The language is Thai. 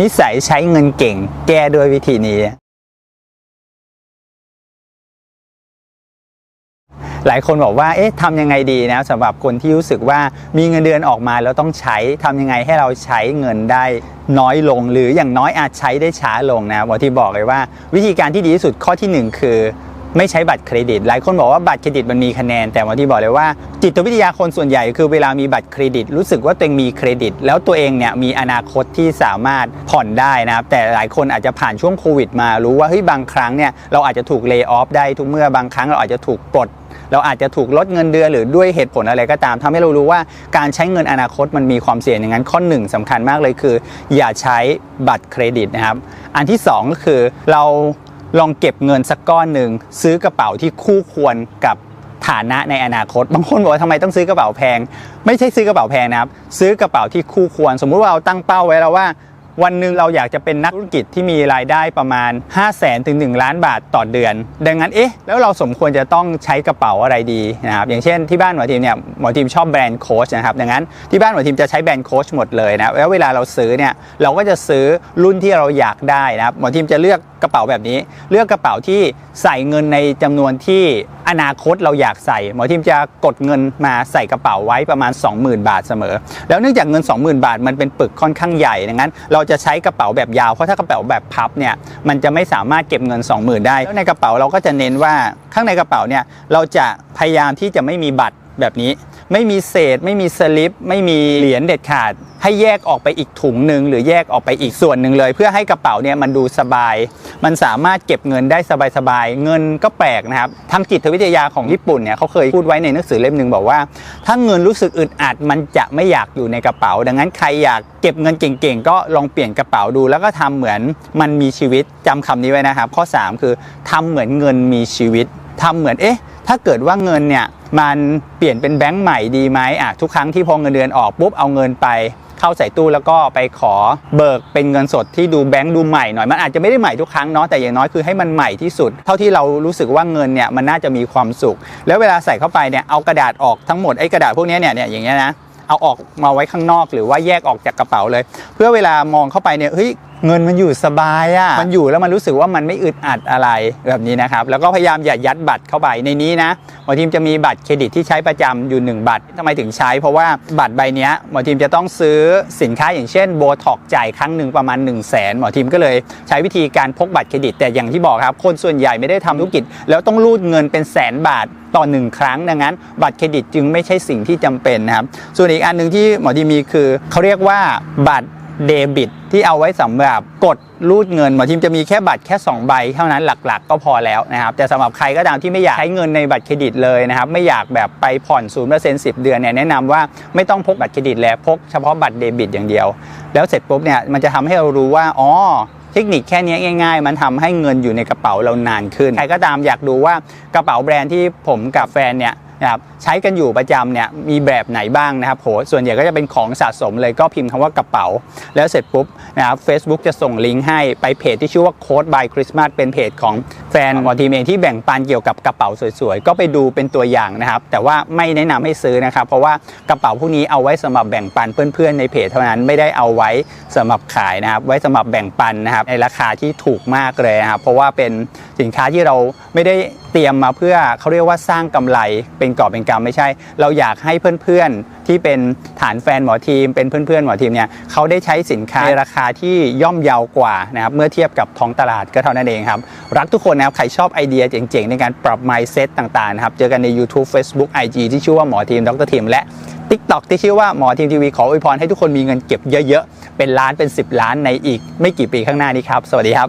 นิสัยใช้เงินเก่ง แก้ด้วยวิธีนี้ หลายคนบอกว่า เอ๊ะทำยังไงดีนะสำหรับคนที่รู้สึกว่ามีเงินเดือนออกมาแล้วต้องใช้ทำยังไงให้เราใช้เงินได้น้อยลง หรืออย่างน้อยอาจใช้ได้ช้าลงนะหมอที่บอกเลยว่า วิธีการที่ดีที่สุดข้อที่หนึ่งคือ ไม่ใช้บัตรเครดิต หลายคนบอกว่าบัตรเครดิตมันมีคะแนน แต่หมอที่บอกเลยว่า จิตวิทยาคนส่วนใหญ่คือเวลามีบัตรเครดิต รู้สึกว่าตัวเองมีเครดิต แล้วตัวเองเนี่ยมีอนาคตที่สามารถผ่อนได้นะครับ แต่หลายคนอาจจะผ่านช่วงโควิดมารู้ว่าเฮ้ยบางครั้งเนี่ยเราอาจจะถูกเลิกออฟได้ทุกเมื่อบางครั้งเราอาจจะถูกปลดเราอาจจะถูกลดเงินเดือนหรือด้วยเหตุผลอะไรก็ตามทำให้เรารู้ว่าการใช้เงินอนาคตมันมีความเสี่ยงอย่างนั้นข้อหนึ่งสำคัญมากเลยคือ อย่าใช้บัตรเครดิตนะครับ อันที่สองก็คือเรา ลองเก็บเงินสักก้อนหนึ่งซื้อกระเป๋าที่คู่ควรกับฐานะในอนาคต บางคนบอกว่าทำไมต้องซื้อกระเป๋าแพง ไม่ใช่ซื้อกระเป๋าแพงนะครับ ซื้อกระเป๋าที่คู่ควร สมมุติว่าเราตั้งเป้าไว้แล้วว่า วันหนึ่งเราอยากจะเป็นนักธุรกิจที่มีรายได้ประมาณ 5 0 0แสนถึง 1 ล้านบาทต่อเดือน ดังนั้นเอ๊ะแล้วเราสมควรจะต้องใช้กระเป๋าอะไรดีนะครับอย่างเช่นที่บ้านหมอทีมเนี่ยหมอทีมชอบแบรนด์โค้ชนะครับดังนั้นที่บ้านหมอทีมจะใช้แบรนด์โค้ชหมดเลยนะแล้วเวลาเราซื้อเนี่ยเราก็จะซื้อรุ่นที่เราอยากได้นะครับหมอทีมจะเลือกกระเป๋าแบบนี้ เลือกกระเป๋าที่ใส่เงินในจำนวนที่อนาคตเราอยากใส่ หมอทีมจะกดเงินมาใส่กระเป๋าไว้ประมาณ 20,000 บาทเสมอ แล้วเนื่องจากเงิน 20,000 บาทมันเป็นปึกค่อนข้างใหญ่ดังนั้น เราจะใช้กระเป๋าแบบยาวเพราะถ้ากระเป๋าแบบพับเนี่ยมันจะไม่สามารถเก็บเงิน 20,000 ได้แล้วในกระเป๋าเราก็จะเน้นว่าข้างในกระเป๋าเนี่ยเราจะพยายามที่จะไม่มีบัตรแบบนี้ ไม่มีเศษ ไม่มีสลิป ไม่มีเหรียญเด็ดขาด ให้แยกออกไปอีกถุงหนึ่งหรือแยกออกไปอีกส่วนหนึ่งเลย เพื่อให้กระเป๋าเนี่ยมันดูสบาย มันสามารถเก็บเงินได้สบายๆเงินก็แปลกนะครับทางจิตวิทยาของญี่ปุ่นเนี่ยเขาเคยพูดไว้ในหนังสือเล่มหนึ่งบอกว่า ถ้าเงินรู้สึกอึดอัดมันจะไม่อยากอยู่ในกระเป๋า ดังนั้นใครอยากเก็บเงินเก่งๆก็ลองเปลี่ยนกระเป๋าดู แล้วก็ทำเหมือนมันมีชีวิตจำคำนี้ไว้นะครับ ข้อ 3 คือทำเหมือนเงินมีชีวิตทำเหมือนเอ๊ะ ถ้าเกิดว่าเงินเนี่ยมันเปลี่ยนเป็นแบงค์ใหม่ดีไหมอะทุกครั้งที่พอเงินเดือนออกปุ๊บเอาเงินไปเข้าใส่ตู้แล้วก็ไปขอเบิกเป็นเงินสดที่ดูแบงค์ดูใหม่หน่อยมันอาจจะไม่ได้ใหม่ทุกครั้งเนาะแต่อย่างน้อยคือให้มันใหม่ที่สุด เท่าที่เรารู้สึกว่าเงินเนี่ยมันน่าจะมีความสุข แล้วเวลาใส่เข้าไปเนี่ยเอากระดาษออกทั้งหมดไอ้กระดาษพวกนี้เนี่ยเนี่ยอย่างเงี้ยนะเอาออกมาไว้ข้างนอกหรือว่าแยกออกจากกระเป๋าเลย เพื่อเวลามองเข้าไปเนี่ยเฮ้ย เงินมันอยู่สบายอะ่ะมันอยู่แล้วมันรู้สึกว่ามันไม่อึดอัดอะไรแบบนี้นะครับแล้วก็พยายามอย่ายัดบัตรเข้าไปในนี้นะหมอทีมจะมีบัตรเครดิตที่ใช้ประจำอยู่ 1 บัตรทำไมถึงใช้ เพราะว่าบัตรใบนี้หมอทีมจะต้องซื้อสินค้าอย่างเช่นโบท็อกจ่ายครั้งหนึ่งประมาณ 1 0 0 0 0แสนหมอทีมก็เลยใช้วิธีการพกบัตรเครดิต แต่อย่างที่บอกครับ คนส่วนใหญ่ไม่ได้ทำธุรกิจ แล้วต้องรูดเงินเป็นแสนบาทต่อหนึ่งครั้งดังนั้น บัตรเครดิตจึงไม่ใช่สิ่งที่จำเป็นนะครับส่วนอีกอันหนึ่งที่หมอทีมีคือเขาเรียกว่าบัตร เดบิตที่เอาไว้สำหรับกดรูดเงินหมอทีมจะมีแค่บัตรแค่ 2 ใบเท่านั้นหลักๆ ก็พอแล้วนะครับแต่สำหรับใครก็ตามที่ไม่อยากใช้เงินในบัตรเครดิตเลยนะครับไม่อยากแบบไปผ่อน0% 10เดือนเนี่ยแนะนำว่าไม่ต้องพกบัตรเครดิตแล้วพกเฉพาะบัตรเดบิตอย่างเดียว แล้วเสร็จปุ๊บเนี่ยมันจะทำให้เรารู้ว่าอ๋อเทคนิคแค่นี้ง่าย ๆ มันทำให้เงินอยู่ในกระเป๋าเรานานขึ้น ใครก็ตามอยากดูว่ากระเป๋าแบรนด์ที่ผมกับแฟนเนี่ย นะครับใช้กันอยู่ประจำเนี่ยมีแบบไหนบ้างนะครับโหส่วนใหญ่ก็จะเป็นของสะสมเลยก็พิมพ์คำว่ากระเป๋า แล้วเสร็จปุ๊บนะครับ Facebook จะส่งลิงก์ให้ไปเพจที่ชื่อว่า Code by Christmas เป็นเพจของแฟนของทีมเองที่แบ่งปันเกี่ยวกับกระเป๋าสวยๆ ก็ไปดูเป็นตัวอย่างนะครับ แต่ว่าไม่แนะนำให้ซื้อนะครับ เพราะว่ากระเป๋าพวกนี้เอาไว้สำหรับแบ่งปันเพื่อนๆ ในเพจเท่านั้นไม่ได้เอาไว้สำหรับขายนะครับ ไว้สำหรับแบ่งปันนะครับในราคาที่ถูกมากเลยนะครับเพราะว่าเป็นสินค้าที่เราไม่ได้เตรียมมาเพื่อเขาเรียกว่าสร้างกำไรเป็นกอบเป็นกำไม่ใช่ เราอยากให้เพื่อนๆที่เป็นฐานแฟนหมอทีม เป็นเพื่อนๆหมอทีมเนี่ยเขาได้ใช้สินค้าในราคาที่ย่อมเยาวกว่านะครับเมื่อเทียบกับท้องตลาดก็เท่านั้นเองครับ รักทุกคนนะครับใครชอบไอเดียเจ๋งๆ ในการปรับ mindset ต่างๆนะครับเจอกันใน YouTube Facebook IG ที่ชื่อว่าหมอทีมดรทีมและ TikTok ที่ชื่อว่าหมอทีมทีวีขออวยพรให้ทุกคนมีเงินเก็บเยอะๆ เป็นล้านเป็น 10 ล้านในอีกไม่กี่ปีข้างหน้านี้ครับ สวัสดีครับ